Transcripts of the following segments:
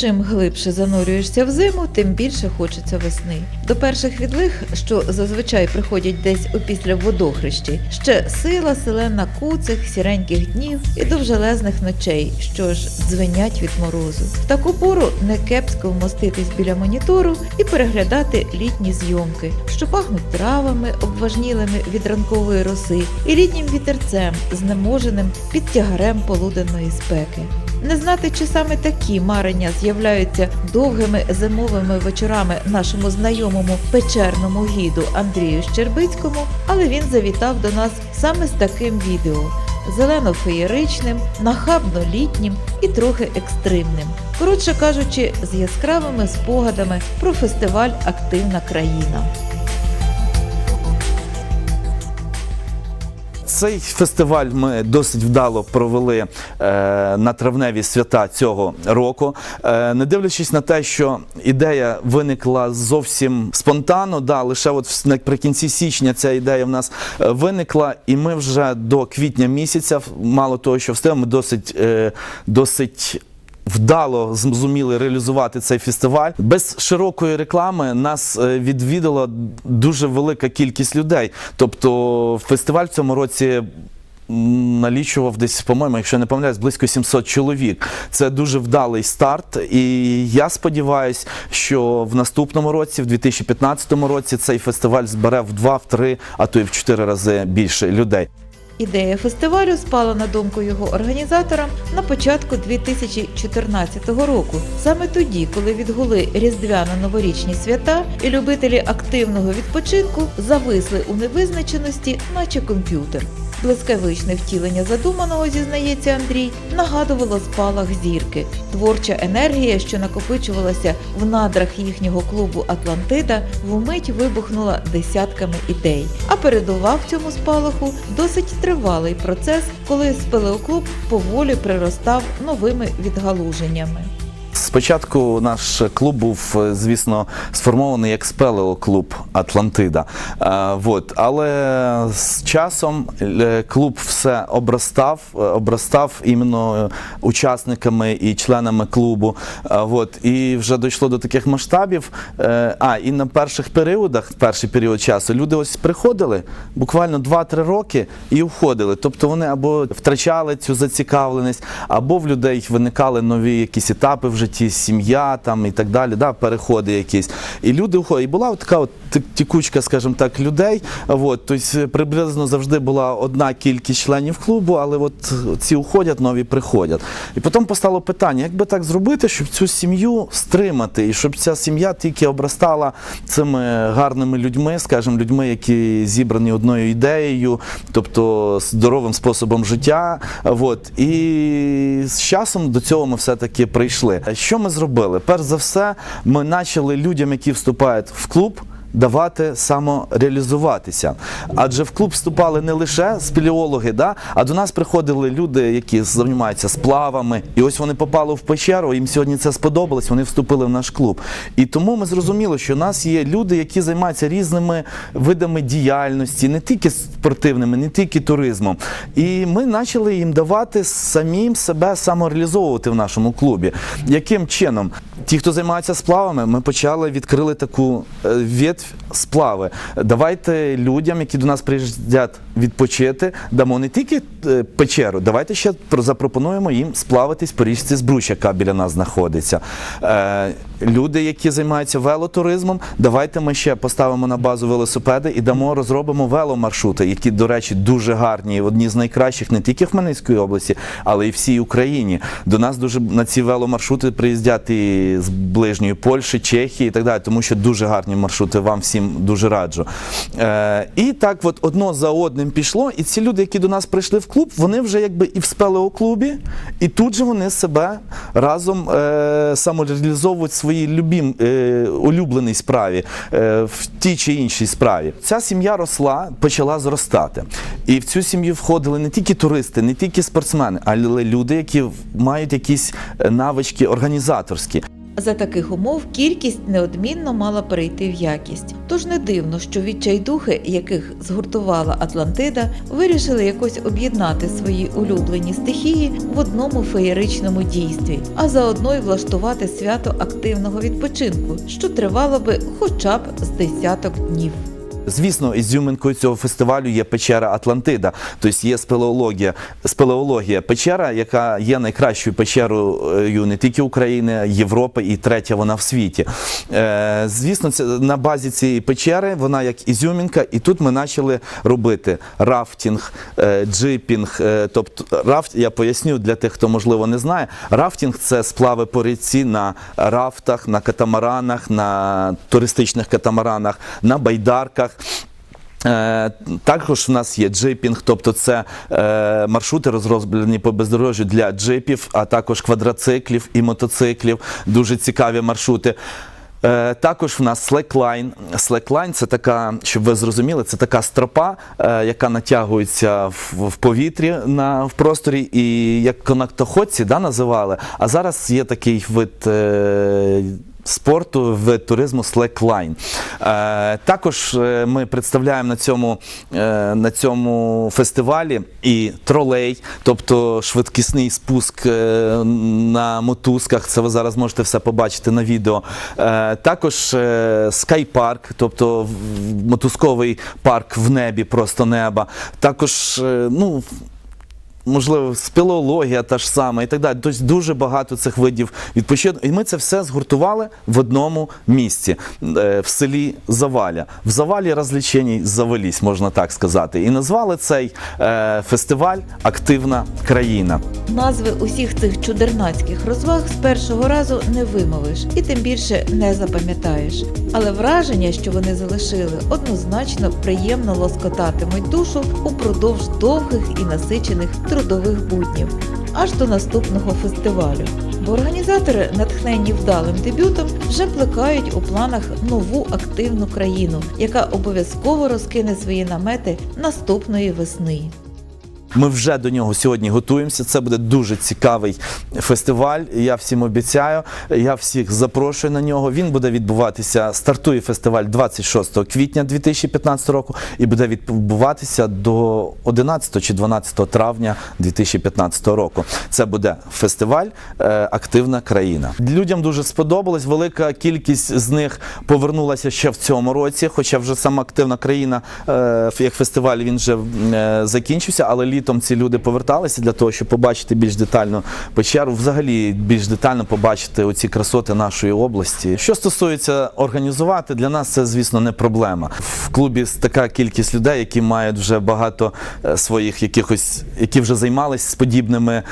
Чим глибше занурюєшся в зиму, тим більше хочеться весни. До перших відлиг, що зазвичай приходять десь опісля водохрещі, ще сила селена куцих, сіреньких днів і довжелезних ночей, що ж дзвенять від морозу. В таку пору не кепсько вмоститись біля монітору і переглядати літні зйомки, що пахнуть травами, обважнілими від ранкової роси, і літнім вітерцем, знеможеним під тягарем полуденної спеки. Не знати, чи саме такі марення з'являються довгими зимовими вечорами нашому знайомому печерному гіду Андрію Щербицькому, але він завітав до нас саме з таким відео зелено-феєричним, нахабно-літнім і трохи екстримним. Коротше кажучи, з яскравими спогадами про фестиваль Активна країна. Цей фестиваль ми досить вдало провели е, на травневі свята цього року. Е, не дивлячись на те, що ідея виникла зовсім спонтанно, да, лише от наприкінці січня ця ідея в нас е, виникла, і ми вже до квітня місяця, мало того, що встигли, ми досить, досить вдало зуміли реалізувати цей фестиваль. Без широкої реклами нас е, відвідала дуже велика кількість людей. Тобто фестиваль в цьому році. Налічував десь, по-моєму, якщо не помиляюсь, близько 700 чоловік. Це дуже вдалий старт. І я сподіваюся, що в наступному році, в 2015 році, цей фестиваль збере в 2, в 3, а то й в 4 рази більше людей. Ідея фестивалю спала на думку його організаторам на початку 2014 року, саме тоді, коли відгули різдвяно-новорічні свята і любителі активного відпочинку зависли у невизначеності, наче комп'ютер. Блискавичне втілення задуманого, зізнається Андрій, нагадувало спалах зірки. Творча енергія, що накопичувалася в надрах їхнього клубу Атлантида, вмить вибухнула десятками ідей. А передував цьому спалаху досить тривалий процес, коли спелеоклуб поволі приростав новими відгалуженнями. Спочатку наш клуб був, е, звісно, сформований як спелеоклуб Атлантида. Е, вот. Але з часом е, клуб все обростав, обростав іменно учасниками і членами клубу. Вот. І вже дійшло до таких масштабів. А, і на перших періодах, перший період часу, люди ось приходили буквально 2-3 роки і уходили. Тобто вони або втрачали цю зацікавленість, або в людей виникали нові якісь етапи житті, сім'я там і так далі, да, переходи якісь. І люди уходять. І була от така от тікучка, скажімо так, людей. От, тобто приблизно завжди була одна кількість членів клубу, але от ці уходять, нові приходять. І потім постало питання, як би так зробити, щоб цю сім'ю стримати, і щоб ця сім'я тільки обростала цими гарними людьми, скажімо, людьми, які зібрані одною ідеєю, тобто здоровим способом життя. От. І з часом до цього ми все-таки прийшли. Що ми зробили? Перш за все, ми почали людям, які вступають в клуб. Давати самореалізуватися. Адже в клуб вступали не лише спелеологи, да? а до нас приходили люди, які займаються сплавами. І ось вони попали в печеру, їм сьогодні це сподобалось, вони вступили в наш клуб. І тому ми зрозуміли, що у нас є люди, які займаються різними видами діяльності, не тільки спортивними, не тільки туризмом. І ми почали їм давати самим себе самореалізовувати в нашому клубі. Яким чином? Ті, хто займається сплавами, ми почали відкрили таку е, ветвь сплави. Давайте людям, які до нас приїздять відпочити, дамо не тільки е, печеру, давайте ще запропонуємо їм сплавитись по річці Збруч, яка біля нас знаходиться. Люди, які займаються велотуризмом, давайте ми ще поставимо на базу велосипеди і дамо, розробимо веломаршрути, які, до речі, дуже гарні, одні з найкращих не тільки в Хмельницькій області, але й всій Україні. До нас дуже на ці веломаршрути приїздять і з ближньої Польщі, Чехії і так далі, тому що дуже гарні маршрути, вам всім дуже раджу. Е, і так, от одно за одним пішло, і ці люди, які до нас прийшли в клуб, вони вже якби і в спелеоклубі, і тут же вони себе разом е, самореалізовують своїй любім, е, улюбленій справі, е, в тій чи іншій справі. Ця сім'я росла, почала зростати. І в цю сім'ю входили не тільки туристи, не тільки спортсмени, але люди, які мають якісь е, навички організаторські. За таких умов кількість неодмінно мала перейти в якість. Тож не дивно, що відчайдухи, яких згуртувала Атлантида, вирішили якось об'єднати свої улюблені стихії в одному феєричному дійстві, а заодно й влаштувати свято активного відпочинку, що тривало би хоча б з десяток днів. Звісно, ізюминкою цього фестивалю є печера Атлантида, тобто є спелеологія. Спелеологія печера, яка є найкращою печерою не тільки України, Європи і третя вона в світі. Е, звісно, це на базі цієї печери вона як ізюмінка, і тут ми почали робити рафтінг, е, джипінг. Е, тобто рафт, я поясню для тих, хто можливо не знає. Рафтінг це сплави по ріці на рафтах, на катамаранах, на туристичних катамаранах, на байдарках. Е, Також в нас є джипінг, тобто це е, маршрути розроблені по бездорожжю для джипів, а також квадроциклів і мотоциклів. Дуже цікаві маршрути. Е, Також в нас слеклайн. Слеклайн це така, щоб ви зрозуміли, це така стропа, е, яка натягується в, повітрі на в просторі, і як конактоходці називали. А зараз є такий вид. Е, спорту в туризму Slackline. Е, також е, ми представляємо на цьому, е, на цьому фестивалі і тролей, тобто швидкісний спуск е, на мотузках. Це ви зараз можете все побачити на відео. Е, також е, скайпарк, тобто мотузковий парк в небі, просто неба. Також, е, ну можливо, спелеологія та ж сама і так далі. Тобто дуже багато цих видів відпочинку. І ми це все згуртували в одному місці, е, в селі Заваля. В Завалі розлічень завелись, можна так сказати. І назвали цей е, фестиваль Активна країна. Назви усіх цих чудернацьких розваг з першого разу не вимовиш і тим більше не запам'ятаєш. Але враження, що вони залишили, однозначно приємно лоскотатимуть душу упродовж довгих і насичених трудових буднів, аж до наступного фестивалю. Бо організатори, натхнені вдалим дебютом, вже плекають у планах нову активну країну, яка обов'язково розкине свої намети наступної весни. Ми вже до нього сьогодні готуємося. Це буде дуже цікавий фестиваль. Я всім обіцяю. Я всіх запрошую на нього. Він буде відбуватися. Стартує фестиваль 26 квітня 2015 року і буде відбуватися до 11 чи 12 травня 2015 року. Це буде фестиваль е, Активна країна. Людям дуже сподобалось. Велика кількість з них повернулася ще в цьому році, хоча вже сама активна країна е, як фестиваль він вже е, закінчився, але літом ці люди поверталися для того, щоб побачити більш детально печеру, взагалі більш детально побачити оці красоти нашої області. Що стосується організувати, для нас це, звісно, не проблема. В клубі така кількість людей, які мають вже багато е, своїх якихось, які вже займалися з подібними.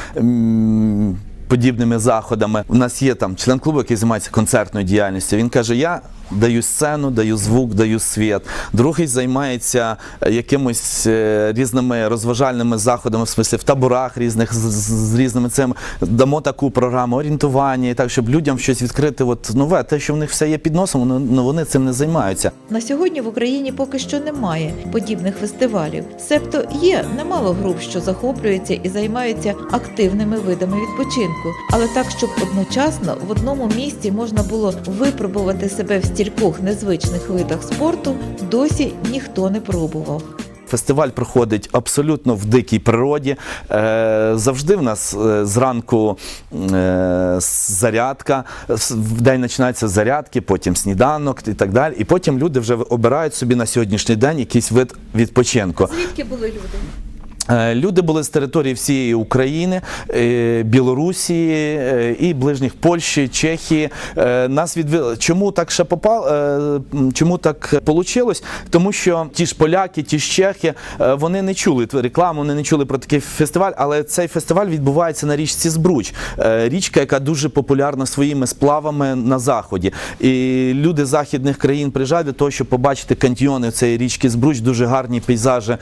Подібними заходами у нас є там член клубу, який займається концертною діяльністю. Він каже: Я даю сцену, даю звук, даю світ. Другий займається е, якимось е, різними розважальними заходами, в смислі в таборах різних з, з- різними цими. Дамо таку програму орієнтування, і так, щоб людям щось відкрити. От нове, те, що в них все є під носом, вони, ну, вони цим не займаються. На сьогодні в Україні поки що немає подібних фестивалів. Себто є немало груп, що захоплюються і займаються активними видами відпочинку, але так, щоб одночасно в одному місці можна було випробувати себе в стількох незвичних видах спорту, досі ніхто не пробував. Фестиваль проходить абсолютно в дикій природі. Е, завжди в нас е, зранку е, зарядка, в день починаються зарядки, потім сніданок і так далі. І потім люди вже обирають собі на сьогоднішній день якийсь вид відпочинку. Звідки були люди? Е, Люди були з території всієї України, е, Білорусі е, і ближніх Польщі, Чехії. Нас відвели. Чому так ще попав? е, Чому так вийшло? Тому що ті ж поляки, ті ж чехи, вони не чули рекламу, вони не чули про такий фестиваль, але цей фестиваль відбувається на річці Збруч. Річка, яка дуже популярна своїми сплавами на заході. І люди західних країн приїжджають для того, щоб побачити кантьйони цієї річки Збруч, дуже гарні пейзажі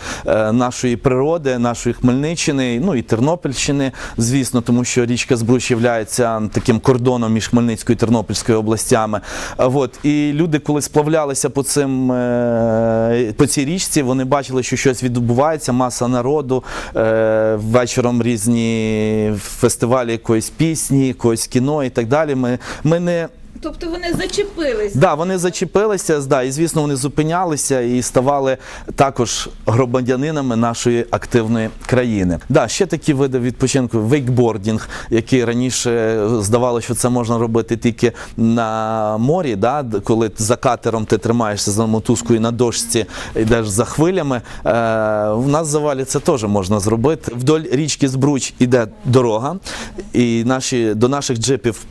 нашої природи. Нашої Хмельниччини, ну і Тернопільщини, звісно, тому що річка Збруч є таким кордоном між Хмельницькою і Тернопільською областями. От, і люди, коли сплавлялися по цим е, по цій річці, вони бачили, що щось відбувається, маса народу. Е, вечором різні фестивалі якоїсь пісні, якогось кіно і так далі. Ми, ми не Тобто вони зачепились. Да, вони зачепилися, да, і звісно, вони зупинялися і ставали також громадянинами нашої активної країни. Да, ще такі види відпочинку вейкбордінг, який раніше здавалося, що це можна робити тільки на морі, да, коли за катером ти тримаєшся за мотузкою на дошці, йдеш за хвилями. Е, в нас завалі це теж можна зробити. Вдоль річки Збруч іде дорога, і наші, до наших джипів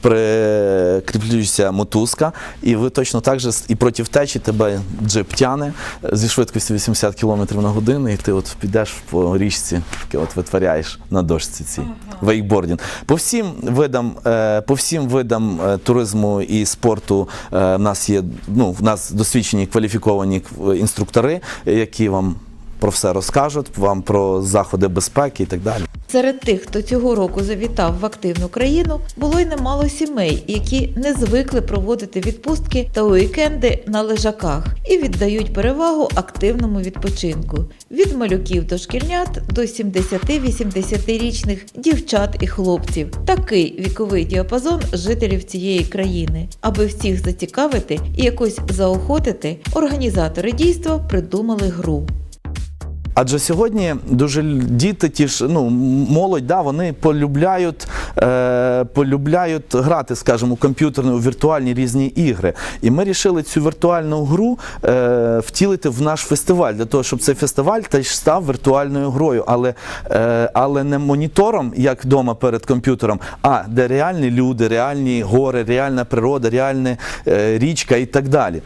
прикріплюється мотузка, і ви точно так же і проти течі тебе джип тяне зі швидкістю 80 км на годину, і ти от підеш по річці, таке от витворяєш на дошці ці вейкбордінг. По всім видам, е, по всім видам е, туризму і спорту е, в нас є ну, в нас досвідчені кваліфіковані е, інструктори, які вам про все розкажуть, вам про заходи безпеки і так далі. Серед тих, хто цього року завітав в активну країну, було й немало сімей, які не звикли проводити відпустки та уікенди на лежаках і віддають перевагу активному відпочинку від малюків до шкільнят до 70-80-річних дівчат і хлопців. Такий віковий діапазон жителів цієї країни. Аби всіх зацікавити і якось заохотити, організатори дійства придумали гру. Адже сьогодні дуже діти, ті ж ну молодь, да, вони полюбляють, е, полюбляють грати, скажімо, у комп'ютерні, у віртуальні різні ігри. І ми вирішили цю віртуальну гру е, втілити в наш фестиваль, для того, щоб цей фестиваль теж став віртуальною грою, але, е, але не монітором, як вдома перед комп'ютером, а де реальні люди, реальні гори, реальна природа, реальна е, річка і так далі.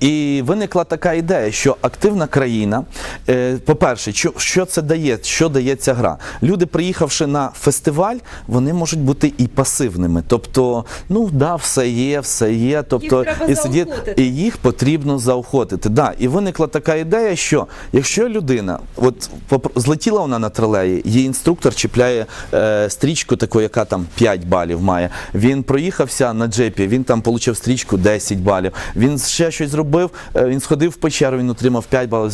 І виникла така ідея, що активна країна, е, по-перше, що, що це дає, що дає ця гра? Люди, приїхавши на фестиваль, вони можуть бути і пасивними. Тобто, ну да, все є, все є. Тобто, треба і, сидіти, і їх потрібно заохотити. Да. І виникла така ідея, що якщо людина, от злетіла вона на тролеї, її інструктор чіпляє е, стрічку, таку, яка там 5 балів має. Він проїхався на джепі, він там отримав стрічку 10 балів. Він ще щось зробив, е, він сходив в печеру, він отримав 5 балів.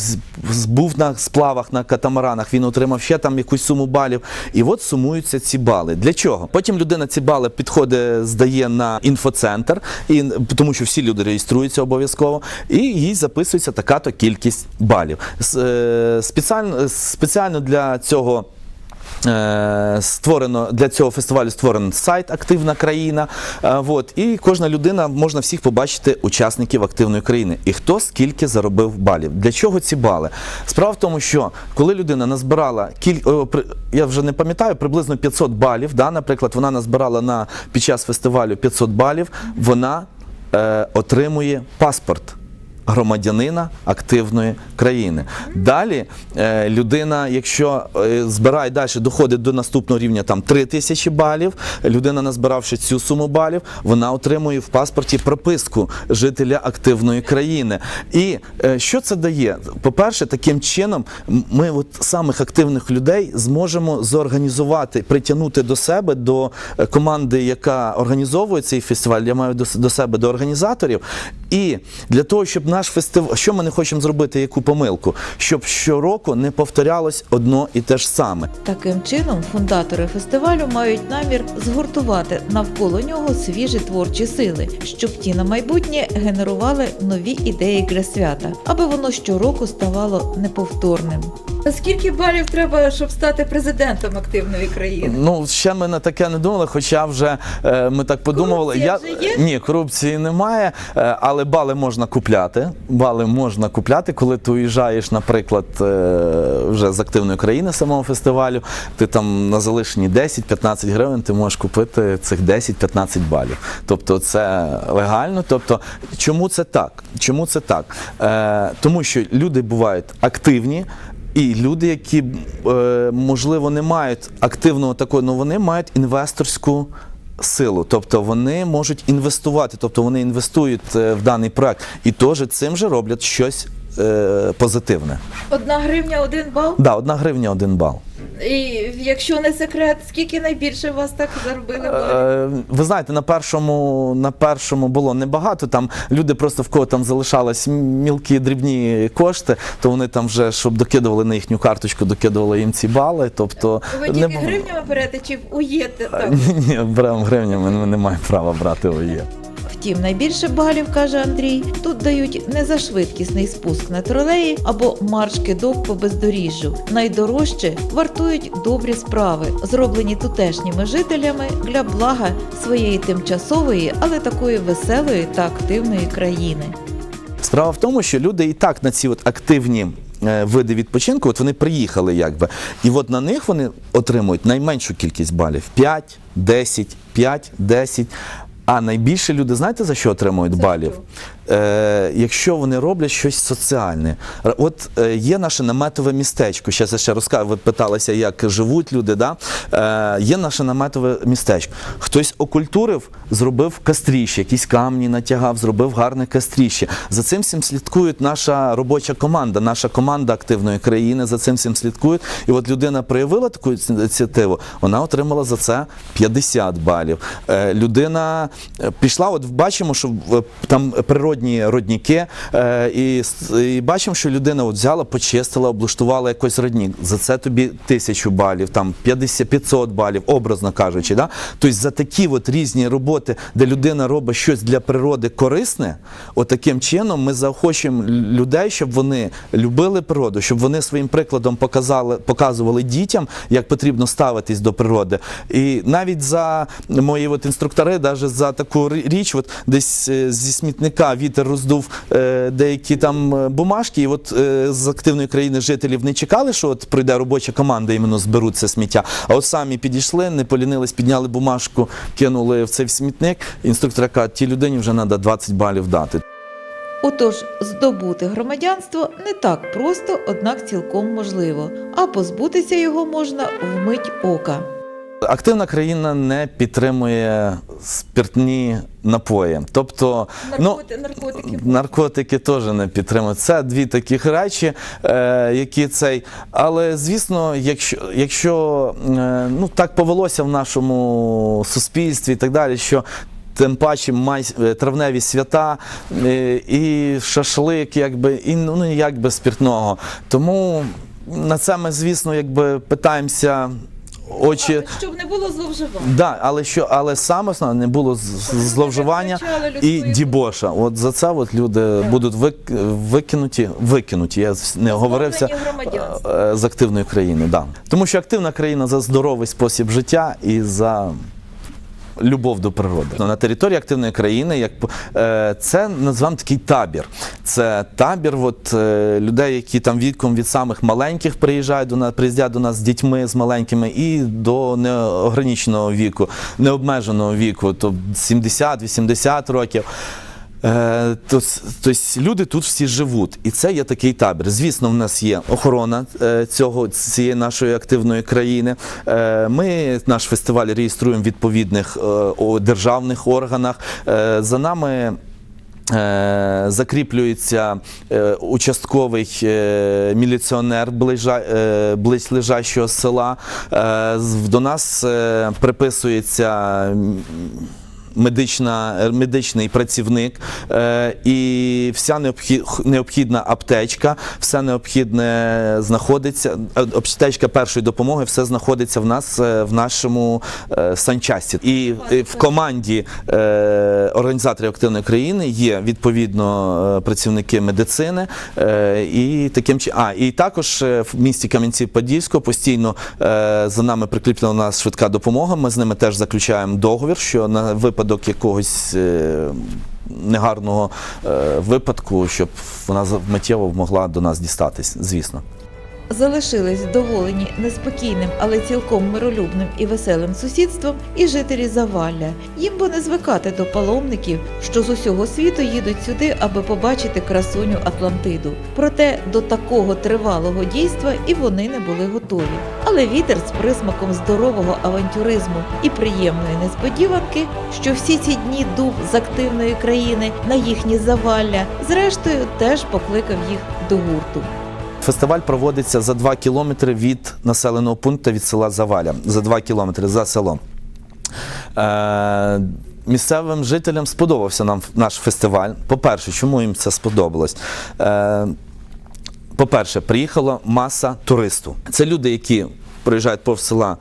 Був на сплавах на катамаранах, він отримав ще там якусь суму балів. І от сумуються ці бали. Для чого? Потім людина ці бали підходить, здає на інфоцентр, і, тому що всі люди реєструються обов'язково, і їй записується така-то кількість балів. Е, Спеціально, спеціально для цього. Е, Створено для цього фестивалю створений сайт Активна країна. Е, Вот, і кожна людина можна всіх побачити учасників активної країни. І хто скільки заробив балів. Для чого ці бали? Справа в тому, що коли людина назбирала кіль... я вже не пам'ятаю, приблизно 500 балів. Да, наприклад, вона назбирала на під час фестивалю 500 балів, вона е, отримує паспорт громадянина активної країни. Далі е, людина, якщо е, збирає далі, доходить до наступного рівня там 3 тисячі балів, людина, назбиравши цю суму балів, вона отримує в паспорті прописку жителя активної країни. І е, що це дає? По-перше, таким чином ми от самих активних людей зможемо зорганізувати, притягнути до себе до команди, яка організовує цей фестиваль. Я маю до, себе до організаторів. І для того, щоб наш фестиваль, що ми не хочемо зробити, яку помилку, щоб щороку не повторялось одно і те ж саме. Таким чином, фундатори фестивалю мають намір згуртувати навколо нього свіжі творчі сили, щоб ті на майбутнє генерували нові ідеї для свята, аби воно щороку ставало неповторним. Скільки балів треба, щоб стати президентом активної країни? Ну, ще ми на таке не думали, хоча вже е, ми так подумували. Корупція вже є? Ні, корупції немає, е, але бали можна купляти. Бали можна купляти, коли ти уїжджаєш, наприклад, е, вже з активної країни самого фестивалю, ти там на залишені 10-15 гривень ти можеш купити цих 10-15 балів. Тобто це легально. Тобто, чому це так? Чому це так? Е, тому що люди бувають активні. І люди, які е, можливо не мають активного такого, але вони мають інвесторську силу, тобто вони можуть інвестувати, тобто вони інвестують е, в даний проект. І теж цим же роблять щось е, позитивне. Одна гривня, один бал. Да, одна гривня, один бал. І якщо не секрет, скільки найбільше вас так заробили? Е, Ви знаєте, на першому, на першому було небагато. Там люди просто в кого там залишались мілкі дрібні кошти, то вони там вже, щоб докидували на їхню карточку, докидували їм ці бали. Тобто Ви тільки було- гривнями берете чи в уєте? Так. Ні, ні, беремо гривнями, ми не маємо права брати ОЄ. Втім, найбільше балів, каже Андрій, тут дають не за швидкісний спуск на тролеї або марш кидок по бездоріжжю. Найдорожче вартують добрі справи, зроблені тутешніми жителями для блага своєї тимчасової, але такої веселої та активної країни. Справа в тому, що люди і так на ці от активні е, види відпочинку, от вони приїхали якби. І от на них вони отримують найменшу кількість балів 5, 10, 5, 10. А найбільше люди, знаєте, за що отримують балів? Е, якщо вони роблять щось соціальне. От е, є наше наметове містечко. Я ще розкажу, ви питалися, як живуть люди. Да? Е, є наше наметове містечко. Хтось окультурив, зробив кастріще, якісь камні натягав, зробив гарне кастріще. За цим всім слідкує наша робоча команда, наша команда активної країни. За цим всім слідкує. І от людина проявила таку ініціативу, вона отримала за це 50 балів. Людина пішла, от бачимо, що там природні родніки, е, і, і бачимо, що людина от взяла, почистила, облаштувала якось роднік. За це тобі тисячу балів, там 50, 500 балів, образно кажучи. Да? Тобто за такі от різні роботи, де людина робить щось для природи корисне, от таким чином ми заохочуємо людей, щоб вони любили природу, щоб вони своїм прикладом показали, показували дітям, як потрібно ставитись до природи. І навіть за мої от інструктори, навіть за таку річ, от десь е, зі смітника вітер роздув е, деякі там е, бумажки, і от е, з активної країни жителів не чекали, що от прийде робоча команда, іменно зберуть це сміття. А от самі підійшли, не полінились, підняли бумажку, кинули в цей смітник. Інструктор каже, тій людині вже треба 20 балів дати. Отож, здобути громадянство не так просто, однак цілком можливо, а позбутися його можна вмить ока. Активна країна не підтримує спиртні напої. Тобто, ну, наркотики. Наркотики теж не підтримують. Це дві таких речі, е, які цей. Але звісно, якщо, якщо е, ну, так повелося в нашому суспільстві і так далі, що. Тим паче май, е, травневі свята е, і шашлик, якби, і ну, ну, як без спиртного. Тому на це ми, звісно, якби питаємося очі. Щоб не було зловживань. Да, але що, але саме основне не було з- з- зловживання і людської дібоша. От за це от люди будуть вик, викинуті, викинуті. Я не оговорився громадянства. е, з активної країни. Да. Тому що активна країна за здоровий спосіб життя і за. Любов до природи Ну, на території активної країни, як е, це назвам такий табір. Це табір от, е, людей, які там віком від самих маленьких приїжджають до нас, приїздять до нас з дітьми з маленькими, і до неограниченого віку, необмеженого віку, то 70-80 років. Е, то- Тобто люди тут всі живуть, і це є такий табір. Звісно, в нас є охорона е, цього цієї нашої активної країни. Е, Ми наш фестиваль реєструємо в відповідних державних органах. За нами. Закріплюється участковий міліціонер близлежащого села. До нас приписується медична, медичний працівник е, і вся необхід, необхідна аптечка, все необхідне знаходиться. е, Аптечка першої допомоги, все знаходиться в нас е, в нашому е, санчасті. І е, в команді е, організаторів активної країни є відповідно е, працівники медицини. Е, і таким а і також е, в місті Кам'янці-Подільського постійно е, за нами прикріплена у нас швидка допомога. Ми з ними теж заключаємо договір, що на випадок якогось е, негарного е, випадку, щоб вона миттєво могла до нас дістатись, звісно. Залишились вдоволені неспокійним, але цілком миролюбним і веселим сусідством і жителі Завалля. Їм бо не звикати до паломників, що з усього світу їдуть сюди, аби побачити красуню Атлантиду. Проте до такого тривалого дійства і вони не були готові. Але вітер з присмаком здорового авантюризму і приємної несподіванки, що всі ці дні дув з активної країни на їхні завалля, зрештою теж покликав їх до гурту. Фестиваль проводиться за 2 кілометри від населеного пункту від села Заваля. За 2 кілометри за селом. Е, місцевим жителям сподобався нам наш фестиваль. По-перше, чому їм це сподобалось? Е, по-перше, приїхала маса туристу. Це люди, які проїжджають повз села.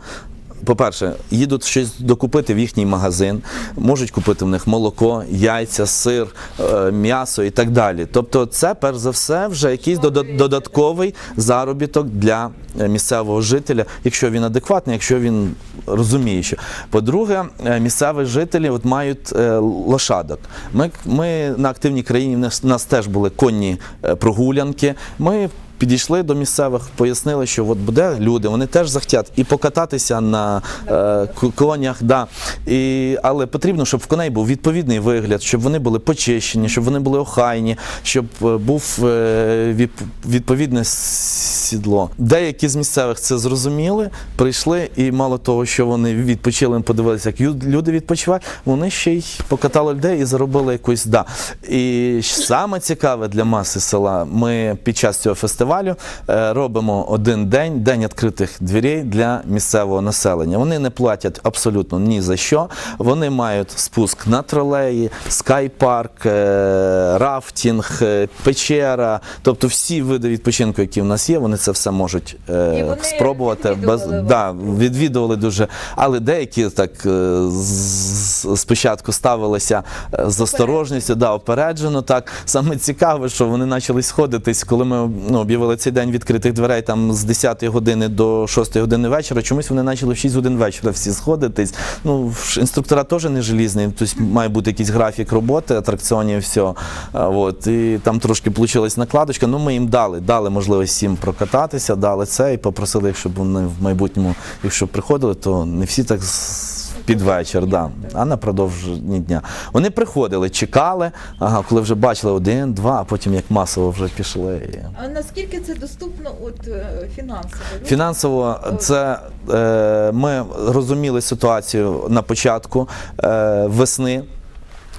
По-перше, їдуть щось докупити в їхній магазин, можуть купити в них молоко, яйця, сир, е, м'ясо і так далі. Тобто, це перш за все вже якийсь дода- додатковий заробіток для е, місцевого жителя, якщо він адекватний, якщо він розуміє, що по-друге, е, місцеві жителі от мають лошадок. Ми, ми на активній країні в нас, теж були конні прогулянки. Ми Підійшли до місцевих, пояснили, що от буде люди, вони теж захотять і покататися на е, конях, да. і, але потрібно, щоб в коней був відповідний вигляд, щоб вони були почищені, щоб вони були охайні, щоб е, був е, відповідне сідло. Деякі з місцевих це зрозуміли, прийшли, і мало того, що вони відпочили, подивилися, як люди відпочивають, вони ще й покатали людей і заробили якусь да. І саме цікаве для маси села, ми під час цього фестивалю е, робимо один день, день відкритих дверей для місцевого населення. Вони не платять абсолютно ні за що. Вони мають спуск на тролеї, скайпарк, е, рафтінг, е, печера, тобто всі види відпочинку, які в нас є, вони це все можуть вони спробувати. відвідували вас? да, відвідували дуже, але деякі так спочатку ставилися з осторожністю, да, опереджено. Так саме цікаве, що вони почали сходитись, коли ми ну, об'явили цей день відкритих дверей там з 10 години до 6 години вечора. Чомусь вони почали в 6 годин вечора всі сходитись. Ну інструктора теж не желізний, тобто має бути якийсь графік роботи, атракціонів, все. От, і там трошки вийшла накладочка. Ну, ми їм дали, дали можливість всім прокататися, дали це і попросили, щоб вони в майбутньому, якщо приходили, то не всі так під вечір, да, а на продовження дня. Вони приходили, чекали, ага, коли вже бачили один, два, а потім як масово вже пішли. А наскільки це доступно от е, фінансово? Фінансово це е, ми розуміли ситуацію на початку е, весни.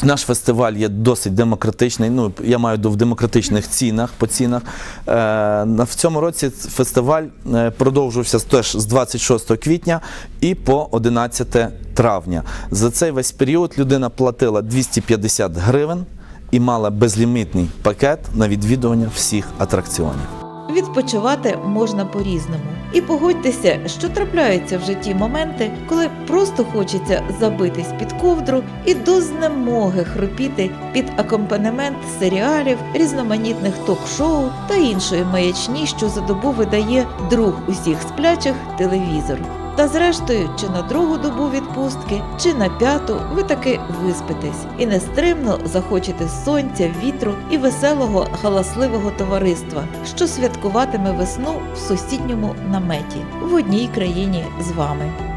Наш фестиваль є досить демократичний. Ну я маю до в демократичних цінах по цінах. Е, в цьому році фестиваль е, продовжувався теж з 26 квітня і по 11 травня. За цей весь період людина платила 250 гривень і мала безлімітний пакет на відвідування всіх атракціонів. Відпочивати можна по-різному. І погодьтеся, що трапляються в житті моменти, коли просто хочеться забитись під ковдру і до знемоги хропіти під акомпанемент серіалів, різноманітних ток-шоу та іншої маячні, що за добу видає друг усіх сплячих телевізор. Та зрештою, чи на другу добу відпустки, чи на п'яту ви таки виспитесь і нестримно захочете сонця, вітру і веселого галасливого товариства, що святкуватиме весну в сусідньому наметі в одній країні з вами.